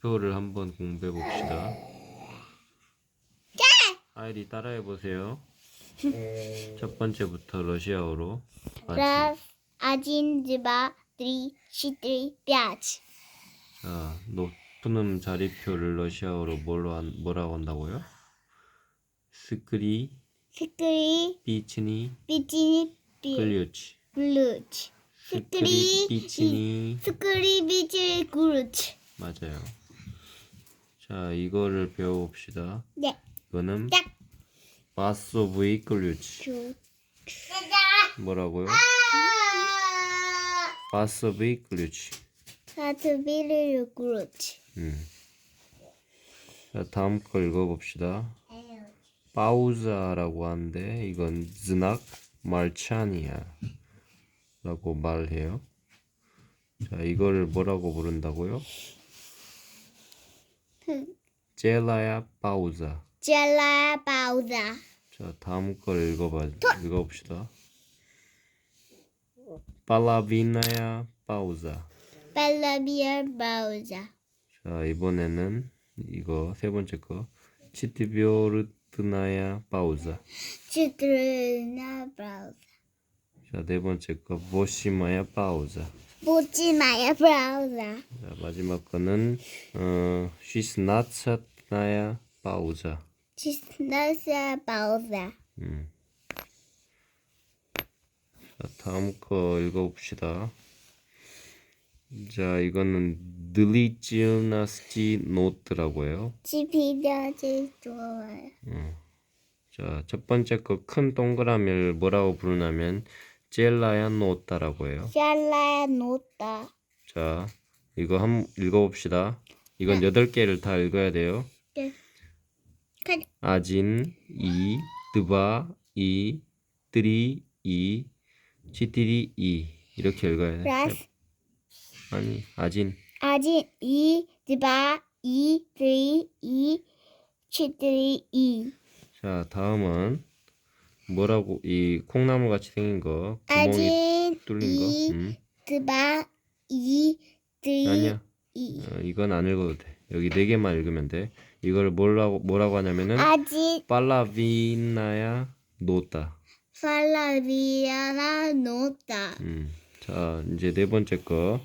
표를 한번 공부해 봅시다. 아이리 따라해 보세요. 첫 번째부터 러시아어로. 아지. Раз, один, два, три, четыре, пять. 자, 높은 음 자리표를 러시아어로 뭘로 한, 뭐라고 한다고요? 스크리 Скри, 비치니 бичини, пи, 클리우치. ключ. 스크리 비치니 Скри, бичини, ключ. 맞아요. 자, 이거를 배워봅시다. 네. 이거는 짝. 마스 브이클루치. 뭐라고요? 마스 브이클루치. 마스 브이클루치. 음. 자, 다음 거 읽어봅시다. 파우자라고 하는데 이건 즈낙 말차니아라고 말해요. 자, 이거를 뭐라고 부른다고요? 젤라야 파우자. 젤라 바우자. 자, 다음 걸 읽어봐, 읽어봅시다. 팔라비나야 파우자. 발라비아 바우자. 자, 이번에는 이거 세 번째 거. 치티비오르트나야 파우자. 치트르나 바우자. 자, 네 번째 거. 보시마야 파우자. 보지마야 바우자. 자, 마지막 거는 어, 쉬스나차나야 파우자. 치스나사 바우자. 음. 자, 다음 거 읽어봅시다. 자, 이거는 늘리지나스티 노트라고 해요. 지피려지 좋아요. 자, 첫 번째 거 큰 동그라미를 뭐라고 부르냐면 젤라야 노타라고 해요. 샬라야 노다. 자, 이거 한번 읽어봅시다. 이건 여덟 개를 다 읽어야 돼요. 네. 가- 아진, 이, 드바, 이, 뜨리, 이, 치티리, 이 이렇게 읽어야 돼. 라스 아니, 아진. 아직 이 드바 이 드리 이 치트리 이 자, 다음은 뭐라고 이 콩나물 같이 생긴 거 구멍이 아직 뚫린 이 거. 음. 드바 이 드리 아니야. 이 어, 이건 안 읽어도 돼. 여기 네 개만 읽으면 돼. 이걸 뭐라고 뭐라고 하냐면은 아직 팔라비나야 노타. 팔라비아나 노다 음. 자, 이제 네 번째 거.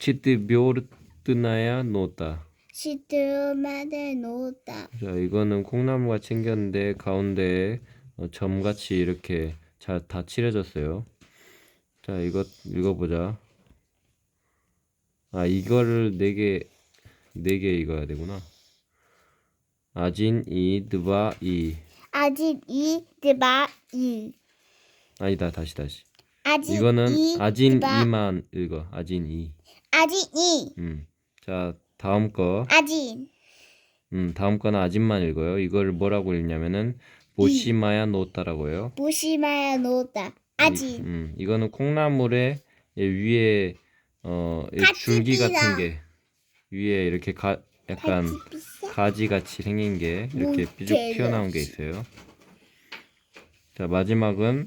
치트비오르트나야 노타. 시트마데 노다 자, 이거는 콩나물과 챙겼는데 가운데에 어, 점같이 이렇게 잘 다 칠해졌어요. 자, 이거 읽어보자. 아, 이거를 네 개, 네 개 읽어야 되구나. 아진, 이, 드바, 이. 아직 이 드바 이 아니다, 다시, 다시. 아직 이거는 이 아진, 드바 이만 읽어. 아진, 이. 아직 이 음. 자, 다음 거. 아직 음, 다음 거는 아진만 읽어요. 이거를 뭐라고 읽냐면은, 보시마야 노타라고 해요. 무시마야 노다 아직 음, 이거는 콩나물에 예, 위에 어이 같이 줄기. 같은 게 위에 이렇게 가 약간 가지 같이 생긴 게 이렇게 삐죽. 튀어나온 게 있어요. 자 마지막은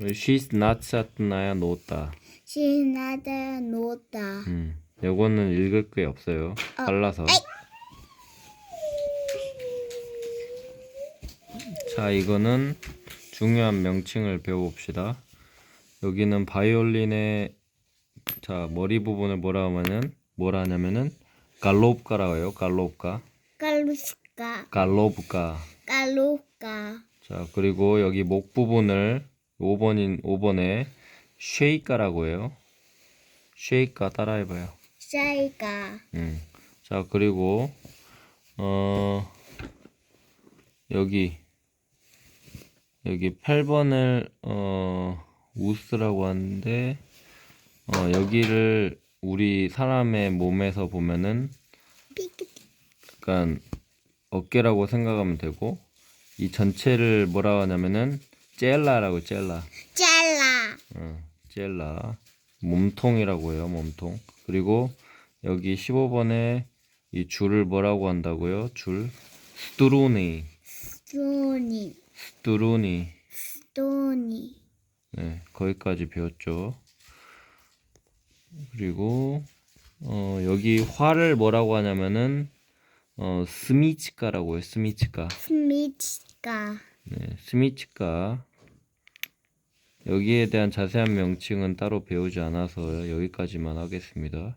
She's not sat나야 노다. 시나다 노다 음, 요거는 읽을 게 없어요. 빨라서. 자, 이거는 중요한 명칭을 배워봅시다. 여기는 바이올린의 자 머리 부분을 뭐라 하면은 뭐라 하냐면은 갈롭가라고 해요. 갈롭가, 깔루스카 갈롭가. 깔루카 자 그리고 여기 목 부분을 5번인 5번에 쉐이카라고 해요. 쉐이카 따라해봐요. 샤이카 음. 자, 그리고 어 여기 여기 8번을 어 우스라고 하는데 어 여기를 우리 사람의 몸에서 보면은 약간 어깨라고 생각하면 되고 이 전체를 뭐라고 하냐면은 젤라라고 젤라. 잘라 어, 젤라 몸통이라고 해요 몸통 그리고 여기 15번에 이 줄을 뭐라고 한다고요 줄 스트루니 스토니 스트루니 스토니 네 거기까지 배웠죠 그리고 어, 여기 화를 뭐라고 하냐면은 어, 스미치카라고 해요. 스미치카. 스미치가. 네, 스미치카. 여기에 대한 자세한 명칭은 따로 배우지 않아서 여기까지만 하겠습니다.